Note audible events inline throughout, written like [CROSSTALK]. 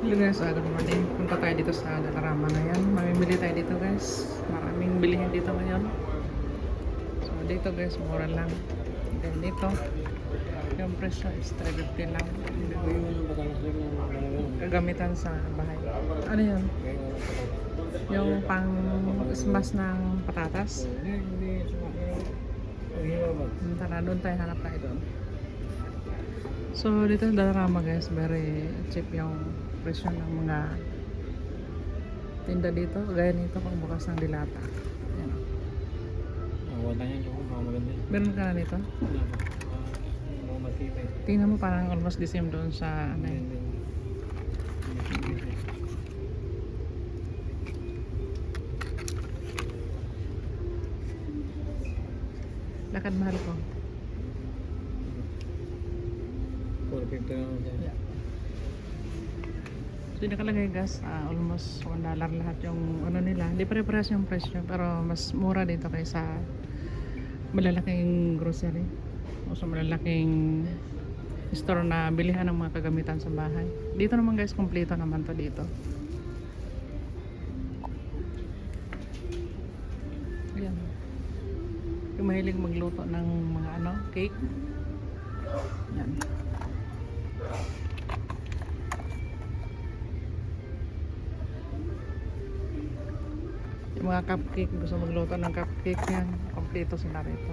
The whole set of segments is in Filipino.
Hello guys, uh, good morning. Punta tayo dito sa Dalarama ngayon. Mamimili tayo dito guys. Maraming bilihin dito ngayon. So dito guys, mura lang. Then dito, yung presyo is 350 lang. Gagamitan sa bahay. Ano yun? Yung pang smash ng patatas. Tara, doon tayo hanap tayo doon. So dito sa Dalarama guys, very cheap yung presyo ng mga tinda dito. Gaya nito pang bukas ng dilata. Yan. Wala yan yung mga maganda. Meron ka na nito? Wala pa. Ah. Tingnan mo parang almost the same doon sa ano Ayan yun. Lakad mahal ko. 450 lang yung nakalagay gas, ah, almost 1 dollar lahat yung ano nila. Hindi pare-parehas yung presyo pero mas mura dito kaysa malalaking grocery o sa malalaking store na bilihan ng mga kagamitan sa bahay. Dito naman guys, kompleto naman to dito. Ayan. Yung mahilig magluto ng mga ano, cake. Yan. Yung mga cupcake, gusto magluto ng cupcake yan. Kompleto sila rito.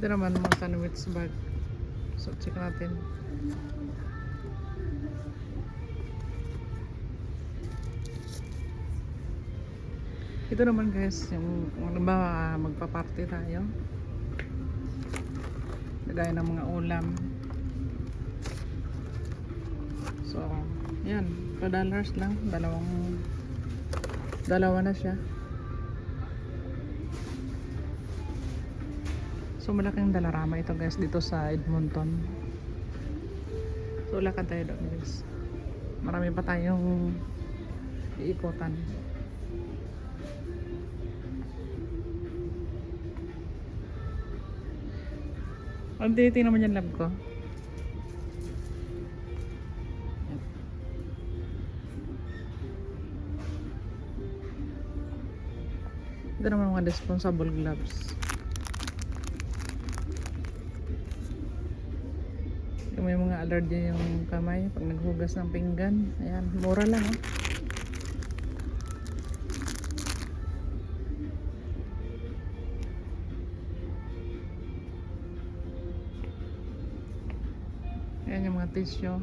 Ito naman mga sandwich bag. So, check natin. Ito naman guys, yung halimbawa magpa-party tayo. Lagay ng mga ulam. So, yan. 2 dollars lang. Dalawang dalawa na siya. So, malaking dalarama ito guys dito sa Edmonton. So, lakad tayo doon guys. Marami pa tayong iikutan. Ang tinitingnan naman yung lab ko. Ito naman mga disposable gloves. Kung may mga allergy yung kamay pag naghugas ng pinggan. Ayan, mura lang oh. Ayan yung mga tissue.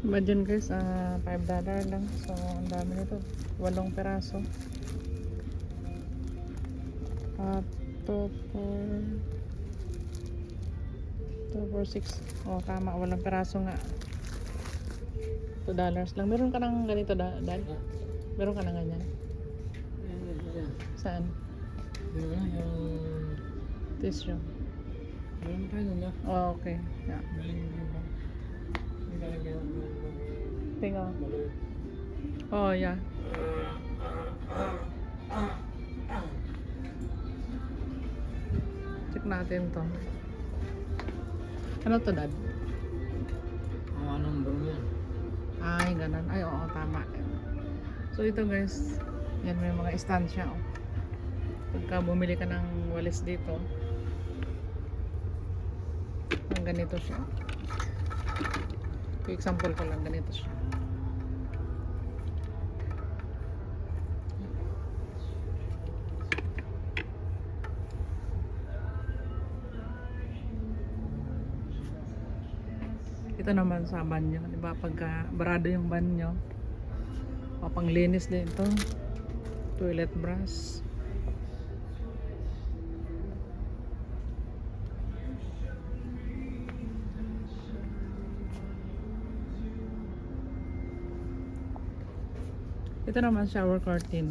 Imagine guys, ah 5 dollar lang. So, ang dami nito. Walong peraso. At 2 for 2 for 6. Oh, tama. Walang peraso nga. 2 dollars lang. Meron ka ng ganito, da dad? Meron ka ng ganyan? Saan? Ba? Yung... Tissue. Meron tayo na. Oh, okay. Yeah. Galing din Tinga. Oh, yeah. Check natin to. Ano to, dad? Ang anong broom yan? Ay, ganun. Ay, oo, tama. So, ito guys, yan may mga istansya. Oh. Pagka bumili ka ng walis dito, ang ganito siya. Example ko lang, ganito siya. Ito naman sa banyo, di ba? Pagka barado yung banyo, o panglinis din ito. Toilet brush. Ito naman shower curtain.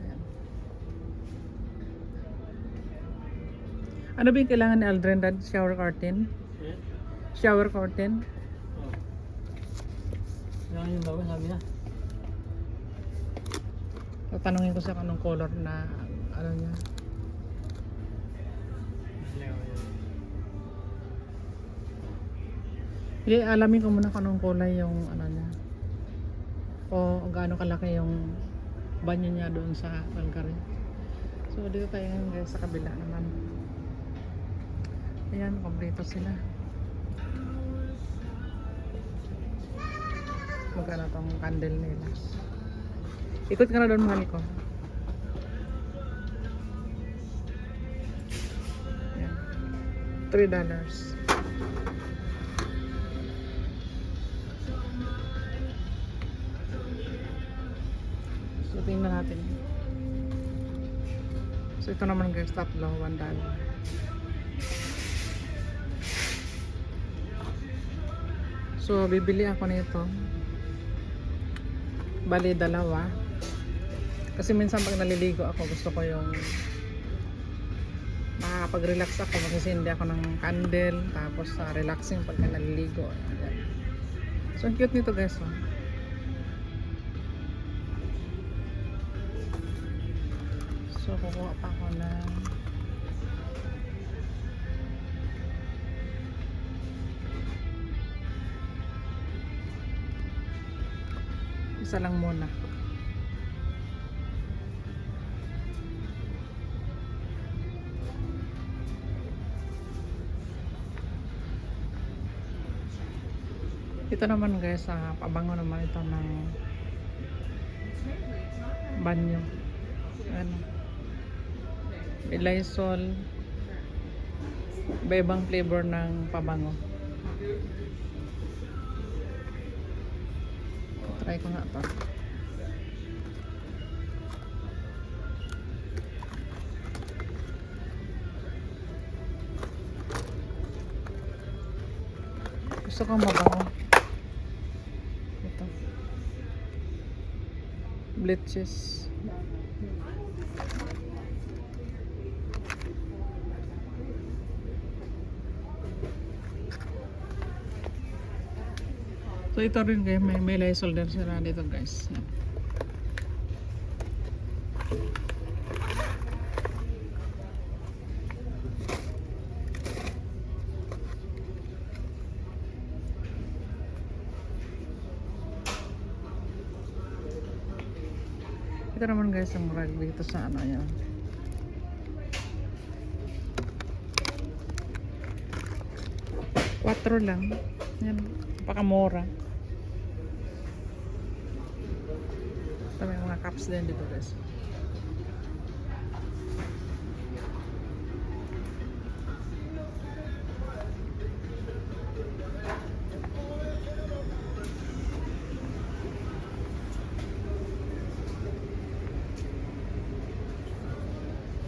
Ayan. Ano ba yung kailangan ni Aldrin dad? Shower curtain? Eh? Shower curtain? Yan yung bago sabi na. Tatanungin ko siya kung anong color na ano niya. Sige, alamin ko muna kung anong kulay yung ano niya. O gaano kalaki yung banyo niya doon sa Calgary. So, dito tayo ngayon guys sa kabila naman. Ayan, kompleto sila. Magkano tong candle nila. Ikot ka na doon mahal ko. Ayan. $3. So, tingnan natin. So, ito naman guys, tatlo, one dollar. So, bibili ako nito. Bali, dalawa. Kasi minsan pag naliligo ako, gusto ko yung makakapag-relax ako. Magsisindi ako ng candle, tapos sa relaxing pagka naliligo. So, cute nito guys. Oh. So, kukuha pa ako ng isa lang muna. Ito naman guys, ah, pabango naman ito ng banyo. Ano? May Lysol. Iba-ibang flavor ng pabango. Try ko nga to. Gusto ko mabango. Ito. Bleaches. So ito rin guys, may, may Lysol din sila dito guys. Yan. Ito naman guys ang rug dito sa ano yan. Quattro lang. Yan. Pakamura. Ito cups din dito guys.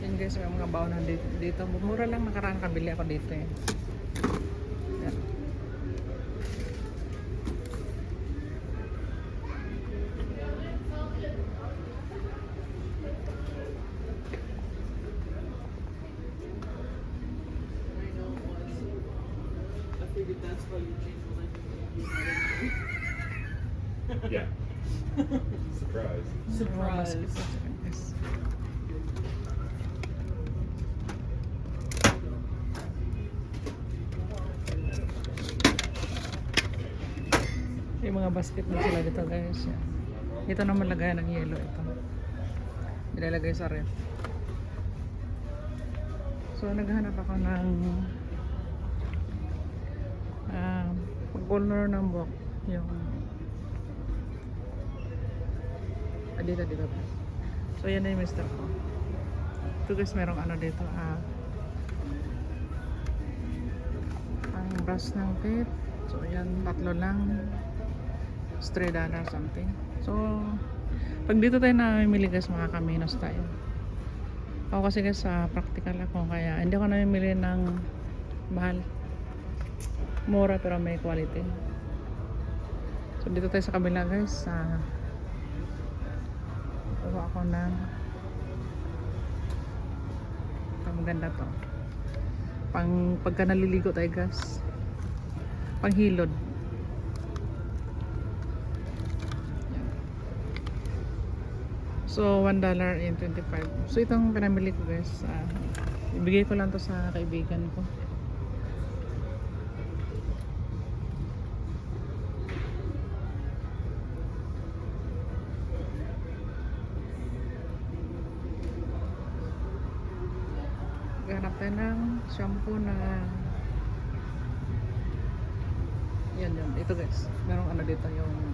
Yan guys, may mga baon dito. Mura lang nakaraan kabili ako dito eh. Yan. Yeah. [LAUGHS] Surprise. Surprise. Mga basket na sila, guys. Yung mga basket na sila dito guys. Yan. Ito naman lagayan ng yelo ito. Nilalagay sa ref. So naghanap ako ng um, pag-color ng buhok. Yung Ah, dito, dito. So, yan na yung mister ko. Ito guys, merong ano dito, ah, ang brush ng tape. So, yan, tatlo lang. It's $3 something. So, pag dito tayo namimili guys, makakaminos tayo. Ako kasi guys, sa practical ako, kaya hindi ako namimili ng mahal. Mura pero may quality. So, dito tayo sa kabila guys, sa kuha ako ng ito maganda to pang pagka naliligo tayo guys pang hilod So, $1 and 25. So, itong pinamili ko guys. Uh, ibigay ko lang to sa kaibigan ko. Tayo ng shampoo na yan yun. Ito guys. Merong ano dito yung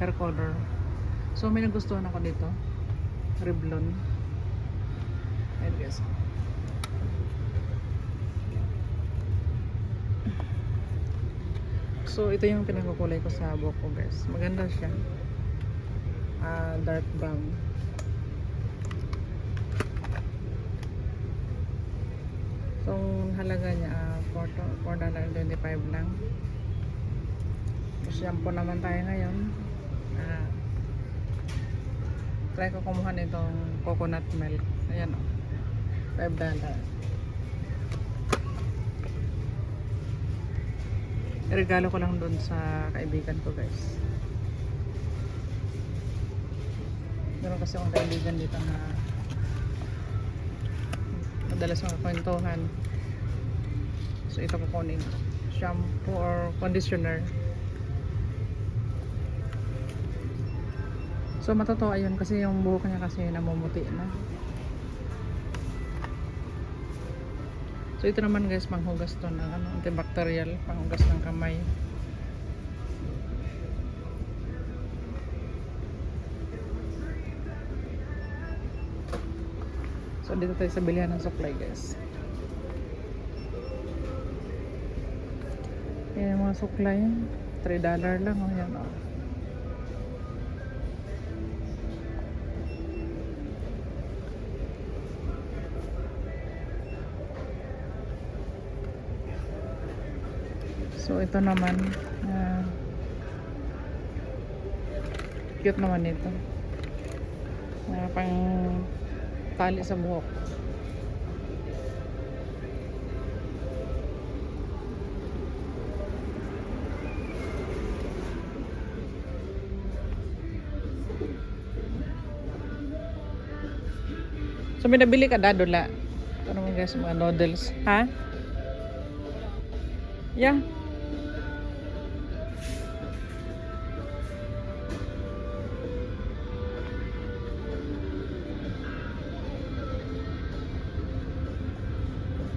hair color. So may nagustuhan ako dito. Revlon. Ayan guys. So ito yung pinagkukulay ko sa buhok ko guys. Maganda siya. Ah, dark brown. Ang halaga niya ah, 4 $4.25 lang. Shampoo naman tayo ngayon. Ah, try ko kumuha nitong coconut milk. Ayan o. $5. Regalo ko lang doon sa kaibigan ko guys. Meron kasi akong kaibigan dito na madalas mga kwentuhan. So ito kukunin. Shampoo or conditioner. So matotoo yun kasi yung buhok niya kasi namumuti na. So ito naman guys, panghugas to ng ano, antibacterial, panghugas ng kamay. Dito tayo sa bilihan ng supply guys. Yan yung mga supply. $3 lang. Oh, yan, oh. So ito naman ah, cute naman ito. Na pang tali sa buhok. So may nabili ka dadula. Ano mo guys, mga noodles. Ha? Yeah.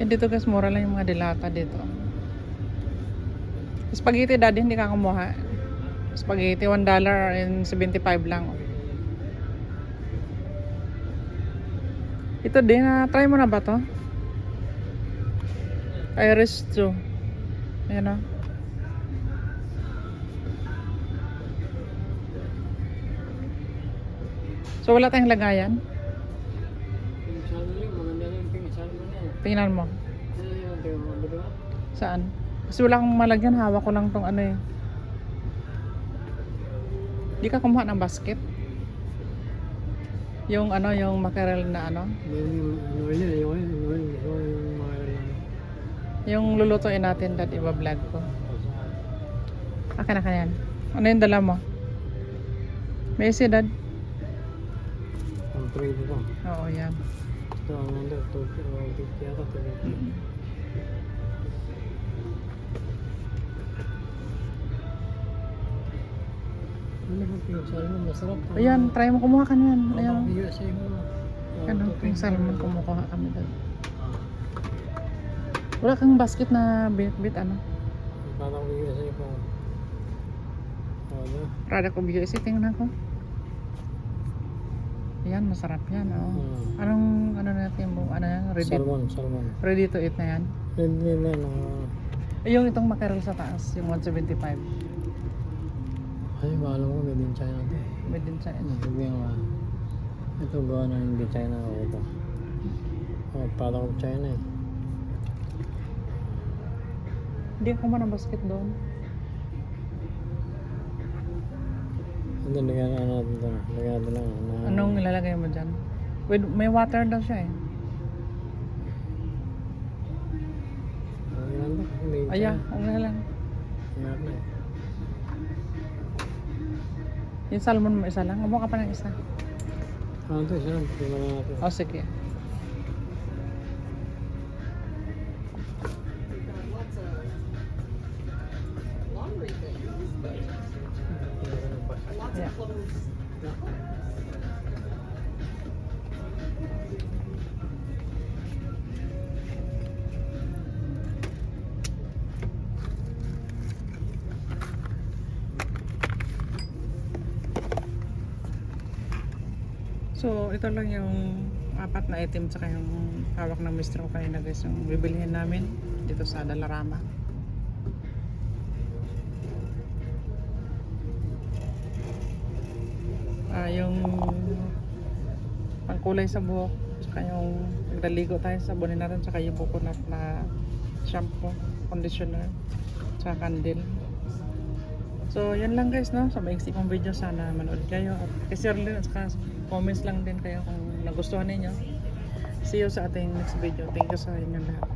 Eh, dito guys, mura lang yung mga dilata dito. Spaghetti daddy, hindi ka kumuha. Spaghetti, $1 and 75 lang. Ito din, na try mo na ba to? Iris 2. Ayan o. So wala tayong lagayan? Tingnan mo. Saan? Kasi wala akong malagyan, hawak ko lang tong ano eh. Di ka kumuha ng basket? Yung ano, yung mackerel na ano? Yung lulutuin natin dad, iba-vlog ko. Akin na yan. Ano yung dala mo? May isi dad? Ang trade ko. Oo, yan. Ito ang nando, ito, ito, yata, ito. Mm. Ano ba pink salmon? Masarap. Ayan, try mo kumuha ka niyan. Ayan. Ayan. USA mo. Ano, yung salmon kumukuha kami dad. Ah, Wala kang basket na bit-bit ano? Parang USA ko. Ano? Product of USA, tingnan ko. Ayan, masarap yan. Oh. Hmm. Anong, ano natin mo, ano yan? Ready, Salmon, salmon. ready to eat na yan? Hindi na, ah, Eh, yung itong mackerel sa taas, yung 175. ay, maalam ko, made in China to. Made in China. Hindi nga. Ito gawa na hindi China ako ito. Oh, parang China eh. Hindi ako man basket doon. Hindi, lagyan na natin ito. Lagyan natin lang. Na, Anong ilalagay mo dyan? With, may water daw siya eh. Lagyan. Made in Aya, ang lang. Na eh. Yung salmon mo isa lang. Kumuha ka pa ng isa. Ano to siya? Tingnan natin. O, sige. So, ito lang yung apat na item tsaka yung hawak ng mistro kanina guys yung bibilihin namin dito sa Dalarama. Ah, yung pangkulay sa buhok tsaka yung naglaligo tayo sa bunin natin tsaka yung coconut na shampoo, conditioner tsaka candle. So, yun lang guys, no? Sa maiksi kong video, sana manood kayo. At din at saka comments lang din kayo kung nagustuhan ninyo. See you sa ating next video. Thank you sa inyong lahat.